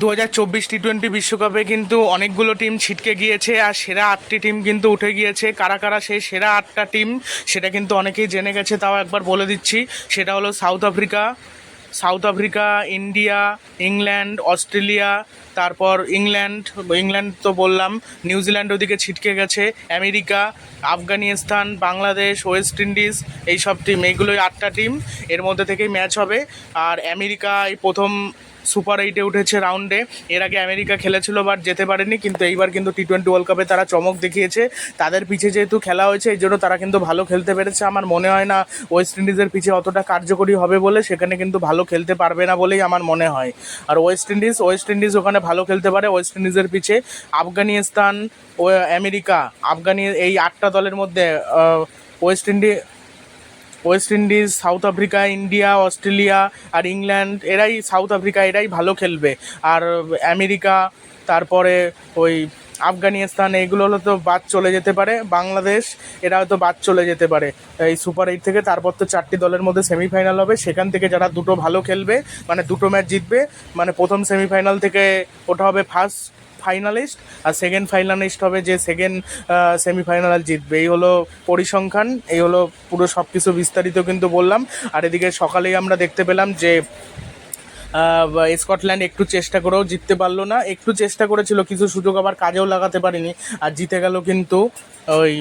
দু হাজার চব্বিশ টি টোয়েন্টি বিশ্বকাপে কিন্তু অনেকগুলো টিম ছিটকে গিয়েছে আর সেরা আটটি টিম কিন্তু উঠে গিয়েছে। কারা কারা সেই সেরা আটটা টিম, সেটা কিন্তু অনেকেই জেনে গেছে, তাও একবার বলে দিচ্ছি। সেটা হলো South Africa South Africa, India, England, Australia, তারপর ইংল্যান্ড ইংল্যান্ড তো বললাম, নিউজিল্যান্ড ওদিকে ছিটকে গেছে, America, Afghanistan, Bangladesh, West Indies এই সব টিম, এইগুলোই আটটা টিম, এর মধ্যে থেকেই ম্যাচ হবে। আর আমেরিকা এই প্রথম সুপার এইটে উঠেছে রাউন্ডে। এর আগে আমেরিকা খেলেছিল, বাট যেতে পারেনি, কিন্তু এইবার কিন্তু টি টোয়েন্টি ওয়ার্ল্ড কাপে তারা চমক দেখিয়েছে। তাদের পিছে যেহেতু খেলা হয়েছে, এই জন্য তারা কিন্তু ভালো খেলতে পেরেছে। আমার মনে হয় না ওয়েস্ট ইন্ডিজের পিছে অতটা কার্যকরী হবে বলে, সেখানে কিন্তু ভালো খেলতে পারবে না বলেই আমার মনে হয়। আর ওয়েস্ট ইন্ডিজ ওয়েস্ট ইন্ডিজ ওখানে ভালো খেলতে পারে ওয়েস্ট ইন্ডিজের পিছে। আফগানিস্তান, ও, আমেরিকা, আফগানি, এই আটটা দলের মধ্যে West Indies West Indies South Africa India Australia আর ইংল্যান্ড এরাই সাউথ আফ্রিকা এরাই ভালো খেলবে। আর আমেরিকা, তারপরে ওই আফগানিস্তান এইগুলো হলো তো বাদ চলে যেতে পারে। বাংলাদেশ এরা হয়তো বাদ চলে যেতে পারে। এই সুপার এইট থেকে তারপর তো চারটি দলের মধ্যে সেমিফাইনাল হবে। সেখান থেকে যারা দুটো ভালো খেলবে মানে দুটো ম্যাচ জিতবে মানে প্রথম সেমিফাইনাল থেকে ওটা হবে ফার্স্ট ফাইনালিস্ট আর সেকেন্ড ফাইনালিস্ট হবে যে সেকেন্ড সেমিফাইনাল জিতবে। এই হলো পরিসংখ্যান, এই হলো পুরো সব কিছু বিস্তারিত কিন্তু বললাম। আর এদিকে সকালেই আমরা দেখতে পেলাম যে স্কটল্যান্ড একটু চেষ্টা করেও জিততে পারল না। একটু চেষ্টা করেছিল, কিছু সুযোগ আবার কাজেও লাগাতে পারিনি। আর জিতে গেল কিন্তু ওই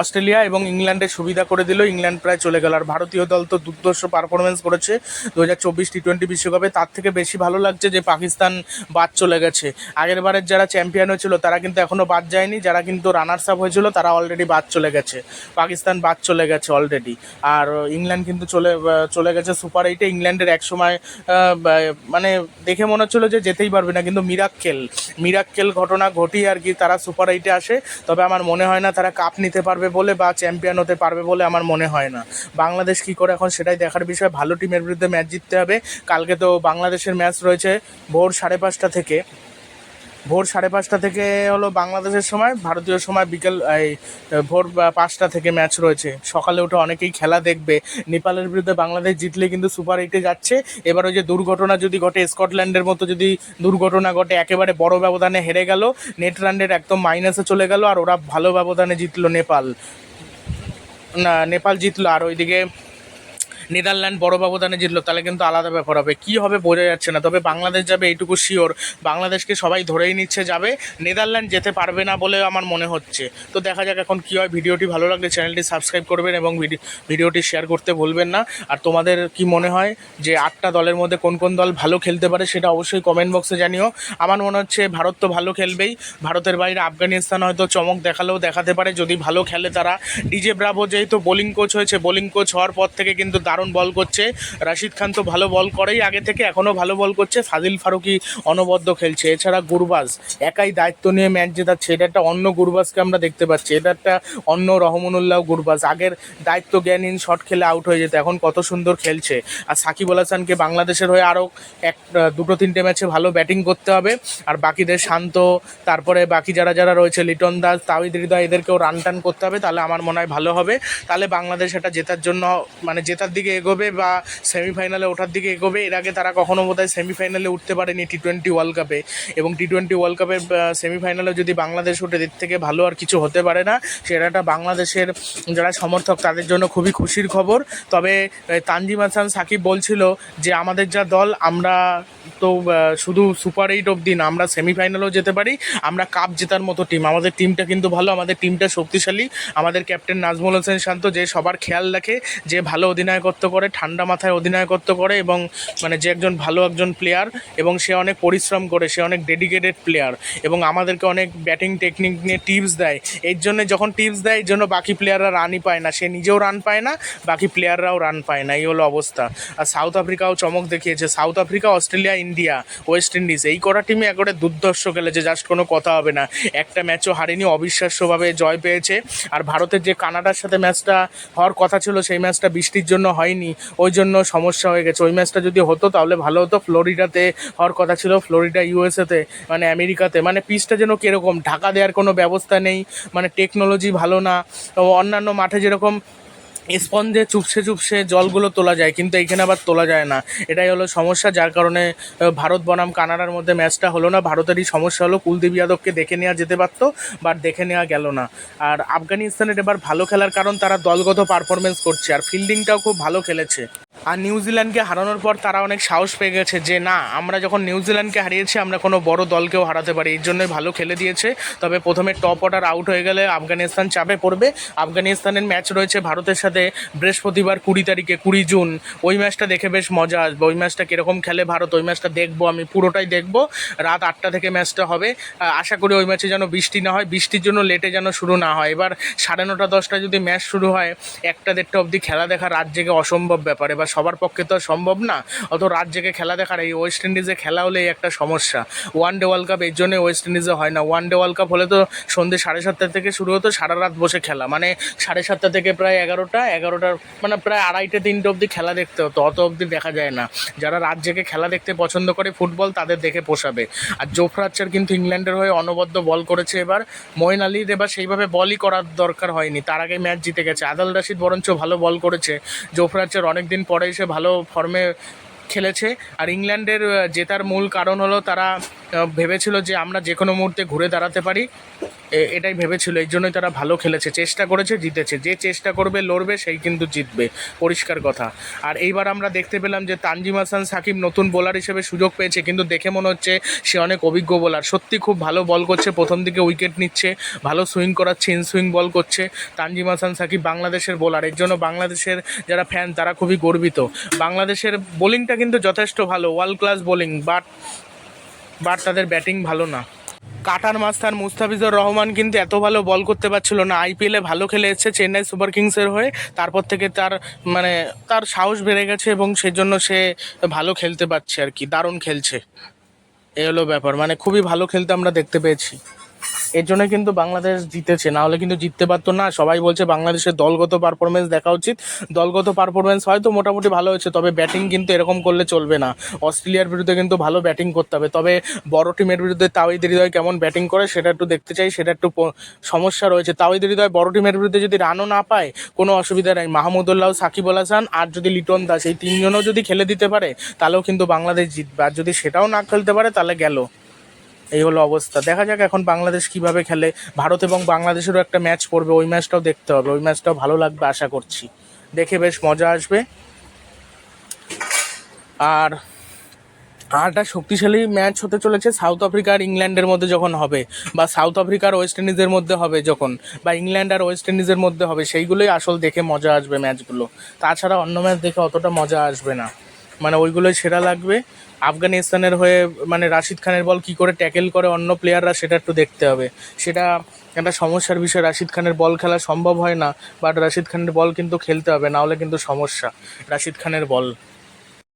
অস্ট্রেলিয়া এবং ইংল্যান্ডের সুবিধা করে দিল। ইংল্যান্ড প্রায় চলে গেল। আর ভারতীয় দল তো দুর্দর্শ পারফরমেন্স করেছে দু হাজার চব্বিশ টি টোয়েন্টি বিশ্বকাপে। তার থেকে বেশি ভালো লাগছে যে পাকিস্তান বাদ চলে গেছে। আগের বারের যারা চ্যাম্পিয়ন হয়েছিল, তারা কিন্তু এখনও বাদ যায়নি। যারা কিন্তু রানার্স আপ হয়েছিল, তারা অলরেডি বাদ চলে গেছে। পাকিস্তান বাদ চলে গেছে অলরেডি আর ইংল্যান্ড কিন্তু চলে চলে গেছে সুপার এইটে ইংল্যান্ডের এক সময় মানে দেখে মনে হচ্ছিল যে যেতেই পারবে না। কিন্তু মিরাক্কেল মিরাক্কেল ঘটনা ঘটিয়ে আর কি তারা সুপার এইটে আসে। তবে আমার মনে হয় না তারা কাপ নিতে পারবে বলে বা চ্যাম্পিয়ন হতে পারবে বলে আমার মনে হয় না। বাংলাদেশ কি করে এখন সেটাই দেখার বিষয়। ভালো টিমের বিরুদ্ধে ম্যাচ জিততে হবে। কালকে তো বাংলাদেশের ম্যাচ রয়েছে ভোর সাড়ে পাঁচটা থেকে। ভোর সাড়ে পাঁচটা থেকে হলো বাংলাদেশের সময়, ভারতীয় সময় বিকেল, এই, ভোর পাঁচটা থেকে ম্যাচ রয়েছে। সকালে উঠে অনেকেই খেলা দেখবে। নেপালের বিরুদ্ধে বাংলাদেশ জিতলে কিন্তু সুপার এইটে যাচ্ছে। এবার ওই যে দুর্ঘটনা যদি ঘটে, স্কটল্যান্ডের মতো যদি দুর্ঘটনা ঘটে, একেবারে বড় ব্যবধানে হেরে গেল, নেট রানের একদম মাইনাসে চলে গেল, আর ওরা ভালো ব্যবধানে জিতলো নেপাল। না, নেপাল জিতলো, আর ওইদিকে নেদারল্যান্ড বড় ব্যবধানে জিতলো, তাহলে কিন্তু আলাদা ব্যাপার হবে। কি হবে বোঝা যাচ্ছে না, তবে বাংলাদেশ যাবে এইটুকু শিওর বাংলাদেশকে সবাই ধরেই নিচ্ছে, যাবে। নেদারল্যান্ড যেতে পারবে না বলে আমার মনে হচ্ছে। তো দেখা যাক এখন কি হয়। ভিডিওটি ভালো লাগলে চ্যানেলটি সাবস্ক্রাইব করবেন এবং ভিডি- ভিডিওটি শেয়ার করতে ভুলবেন না। আর তোমাদের কি মনে হয় যে আটটা দলের মধ্যে কোন কোন দল ভালো খেলতে পারে সেটা অবশ্যই কমেন্ট বক্সে জানিও। আমার মনে হচ্ছে ভারত তো ভালো খেলবেই। ভারতের বাইরে আফগানিস্তান হয়তো চমক দেখালেও দেখাতে পারে। যদি ভালো খেলে তারা। ডিজে ব্রাভো যেহেতু বোলিং কোচ হয়েছে বোলিং কোচ হওয়ার পর থেকে কিন্তু দারুণ বল করছে। রাশিদ খান তো ভালো বল করেই আগে থেকে এখনও ভালো বল করছে। ফাজিল ফারুকি অনবদ্য খেলছে। এছাড়া গুরবাজ একাই দায়িত্ব নিয়ে ম্যাচ জেতাচ্ছে। এটা একটা অন্য গুরবাজকে আমরা দেখতে পাচ্ছি। এটা একটা অন্য রহমনুল্লাহ গুরবাজ। আগের দায়িত্ব জ্ঞানহীন শট খেলে আউট হয়ে যেত, এখন কত সুন্দর খেলছে। আর সাকিব আল হাসানকে বাংলাদেশের হয়ে আরও এক দুটো তিনটে ম্যাচে ভালো ব্যাটিং করতে হবে। আর বাকিদের শান্ত, তারপরে বাকি যারা যারা রয়েছে, লিটন দাস, তাওহিদ হৃদয়, এদেরকেও রান টান করতে হবে। তাহলে আমার মনে হয় ভালো হবে। তাহলে বাংলাদেশ এটা জেতার জন্য মানে জেতার দিকে এগোবে বা সেমিফাইনালে ওঠার দিকে এগোবে, এর আগে তারা কখনো বোধহয় সেমিফাইনালে উঠতে পারেনি টি টোয়েন্টি ওয়ার্ল্ড কাপে এবং টি টোয়েন্টি ওয়ার্ল্ড কাপের সেমিফাইনালে যদি বাংলাদেশ ওঠে, এর থেকে ভালো আর কিছু হতে পারে না। সেটা একটা বাংলাদেশের যারা সমর্থক, তাদের জন্য খুবই খুশির খবর। তবে তানজিম হাসান সাকিব বলছিল যে, আমাদের যা দল, আমরা তো শুধু সুপার এইট অবধি না, আমরা সেমিফাইনালেও যেতে পারি। আমরা কাপ জেতার মতো টিম। আমাদের টিমটা কিন্তু ভালো, আমাদের টিমটা শক্তিশালী। আমাদের ক্যাপ্টেন নাজমুল হোসেন শান্ত যে সবার খেয়াল রাখে, যে ভালো অধিনায়কত্ব করে, ঠান্ডা মাথায় অধিনায়কত্ব করে এবং মানে যে একজন ভালো একজন প্লেয়ার এবং সে অনেক পরিশ্রম করে, সে অনেক ডেডিকেটেড প্লেয়ার এবং আমাদেরকে অনেক ব্যাটিং টেকনিক নিয়ে টিপস দেয়। এর জন্য যখন টিপস দেয়, এর জন্য বাকি প্লেয়াররা রানই পায় না। সে নিজেও রান পায় না, বাকি প্লেয়াররাও রান পায় না। এই হলো অবস্থা। আর সাউথ আফ্রিকাও চমক দেখিয়েছে। South Africa Australia India West Indies এই কটা টিমে একবারে দুর্ধর্ষ খেলেছে জাস্ট কোনো কথা হবে না। একটা ম্যাচও হারেনি, অবিশ্বাস্যভাবে জয় পেয়েছে। আর ভারতের যে কানাডার সাথে ম্যাচটা হওয়ার কথা ছিল, সেই ম্যাচটা বৃষ্টির জন্য হয়নি। ওই জন্য সমস্যা হয়ে গেছে। ওই ম্যাচটা যদি হতো তাহলে ভালো হতো। ফ্লোরিডাতে হওয়ার কথা ছিল। ফ্লোরিডা, ইউএসএতে মানে আমেরিকাতে। মানে পিচটা যেন কীরকম, ঢাকা দেওয়ার কোনো ব্যবস্থা নেই। মানে টেকনোলজি ভালো না। অন্যান্য মাঠে যেরকম স্পঞ্জে চুপসে চুপসে জলগুলো তোলা যায়, কিন্তু এইখানে আবার তোলা যায় না। এটাই হলো সমস্যা, যার কারণে ভারত বনাম কানাডার মধ্যে ম্যাচটা হলো না। ভারতেরই সমস্যা হলো কুলদীপ যাদবকে দেখে নেওয়া যেতে পারত বাট দেখে নেওয়া গেল না। আর আফগানিস্তানের এবার ভালো খেলার কারণ তারা দলগত পারফরমেন্স করছে, আর ফিল্ডিংটাও খুব ভালো খেলেছে। আর নিউজিল্যান্ডকে হারানোর পর তারা অনেক সাহস পেয়ে গেছে যে না, আমরা যখন নিউজিল্যান্ডকে হারিয়েছি, আমরা কোনো বড় দলকেও হারাতে পারি। এই জন্যই ভালো খেলে দিয়েছে। তবে প্রথমে টপ অর্ডার আউট হয়ে গেলে আফগানিস্তান চাপে পড়বে। আফগানিস্তানের ম্যাচ রয়েছে ভারতের সাথে বৃহস্পতিবার কুড়ি তারিখে, কুড়ি জুন। ওই ম্যাচটা দেখে বেশ মজা আসবে। ওই ম্যাচটা কীরকম খেলে ভারত, ওই ম্যাচটা দেখব, আমি পুরোটাই দেখব। রাত আটটা থেকে ম্যাচটা হবে। আশা করি ওই ম্যাচে যেন বৃষ্টি না হয়। বৃষ্টির জন্য লেটে যেন শুরু না হয়। এবার সাড়ে নটা দশটা যদি ম্যাচ শুরু হয়, একটা দেড়টা অবধি খেলা দেখা রাত জেগে অসম্ভব ব্যাপার। এবার সবার পক্ষে তো সম্ভব না। অত রাত জেগে খেলা দেখার এই ওয়েস্ট ইন্ডিজে খেলা হলে একটা সমস্যা। ওয়ান ডে ওয়ার্ল্ড কাপ এর জন্য ওয়েস্ট ইন্ডিজে হয় না। ওয়ান ডে ওয়ার্ল্ড কাপ হলে তো সন্ধ্যে সাড়ে সাতটা থেকে শুরু হতো, সারা রাত বসে খেলা। মানে সাড়ে সাতটা থেকে প্রায় এগারোটা, এগারোটার মানে প্রায় আড়াইটে, তিনটে অবধি খেলা দেখতে হতো। অত অবধি দেখা যায় না। যারা রাত জেগে খেলা দেখতে পছন্দ করে ফুটবল, তাদের দেখে পোষাবে। আর জোফরা আর্চার কিন্তু ইংল্যান্ডের হয়ে অনবদ্য বল করেছে এবার। মঈন আলীর এবার সেইভাবে বলই করার দরকার হয়নি। তার আগে ম্যাচ জিতে গেছে। আদাল রাশিদ বরঞ্চ ভালো বল করেছে। জোফরা আর্চার অনেক দিন পরে এসে ভালো ফর্মে খেলেছে। আর ইংল্যান্ডের জেতার মূল কারণ হলো তারা ভেবেছিল যে আমরা যে কোনো মুহূর্তে ঘুরে দাঁড়াতে পারি। এটাই ভেবেছিল, এই জন্যই তারা ভালো খেলেছে, চেষ্টা করেছে, জিতেছে। যে চেষ্টা করবে, লড়বে, সেই কিন্তু জিতবে। পরিষ্কার কথা। আর এইবার আমরা দেখতে পেলাম যে তানজিম হাসান সাকিব নতুন বোলার হিসেবে সুযোগ পেয়েছে, কিন্তু দেখে মনে হচ্ছে সে অনেক অভিজ্ঞ বোলার সত্যি খুব ভালো বল করছে, প্রথম দিকে উইকেট নিচ্ছে, ভালো সুইং করাচ্ছে ইন সুইং বল করছে তানজিম হাসান সাকিব বাংলাদেশের বোলার এর জন্য বাংলাদেশের যারা ফ্যান তারা খুবই গর্বিত। বাংলাদেশের বোলিংটা কিন্তু যথেষ্ট ভালো world class bowling but but তাদের ব্যাটিং ভালো না। কাটার মাস্তান মুস্তাফিজুর রহমান কিন্তু এত ভালো বল করতে পারছিল না। আইপিএলে ভালো খেলে এসছে চেন্নাই সুপার কিংসের হয়ে। তারপর থেকে তার মানে তার সাহস বেড়ে গেছে এবং সেজন্য সে ভালো খেলতে পারছে আর কি, দারুণ খেলছে। এ হলো ব্যাপার। মানে খুবই ভালো খেলতে আমরা দেখতে পেয়েছি। এর জন্য কিন্তু বাংলাদেশ জিতেছে। না হলে কিন্তু জিততে পারতো না। সবাই বলছে বাংলাদেশের দলগত পারফরমেন্স দেখা উচিত। দলগত পারফরমেন্স হয়তো মোটামুটি ভালো হয়েছে, তবে ব্যাটিং কিন্তু এরকম করলে চলবে না। অস্ট্রেলিয়ার বিরুদ্ধে কিন্তু ভালো ব্যাটিং করতে হবে। তবে বড় টিমের বিরুদ্ধে তাওহিদ হৃদয় কেমন ব্যাটিং করে, সেটা একটু দেখতে চাই, সেটা একটু সমস্যা রয়েছে। তাওহিদ হৃদয় বড় টিমের বিরুদ্ধে যদি রানও না পায়, কোনো অসুবিধা নেই। মাহমুদুল্লাহ সাকিব আল হাসান আর যদি লিটন দাস এই তিনজনও যদি খেলে দিতে পারে, তাহলেও কিন্তু বাংলাদেশ জিতবে। আর যদি সেটাও না খেলতে পারে, তাহলে গেল। এই হলো অবস্থা। দেখা যাক এখন বাংলাদেশ কীভাবে খেলে। ভারত এবং বাংলাদেশেরও একটা ম্যাচ পড়বে, ওই ম্যাচটাও দেখতে হবে। ওই ম্যাচটাও ভালো লাগবে, আশা করছি। দেখে বেশ মজা আসবে। আর আর একটা শক্তিশালী ম্যাচ হতে চলেছে সাউথ আফ্রিকা আর ইংল্যান্ডের মধ্যে যখন হবে, বা সাউথ আফ্রিকা আর ওয়েস্ট ইন্ডিজের মধ্যে হবে যখন, বা ইংল্যান্ড আর ওয়েস্ট ইন্ডিজের মধ্যে হবে, সেইগুলোই আসল দেখে মজা আসবে ম্যাচগুলো তাছাড়া অন্য ম্যাচ দেখে অতটা মজা আসবে না। মানে ওইগুলোই সেরা লাগবে। আফগানিস্তানের হয়ে মানে রাশিদ খানের বল কি করে ট্যাকেল করে অন্য প্লেয়াররা সেটা একটু দেখতে হবে। সেটা একটা সমস্যার বিষয়, রাশিদ খানের বল খেলা সম্ভব হয় না বাট রাশিদ খানের বল কিন্তু খেলতে হবে, নাহলে কিন্তু সমস্যা, রাশিদ খানের বল।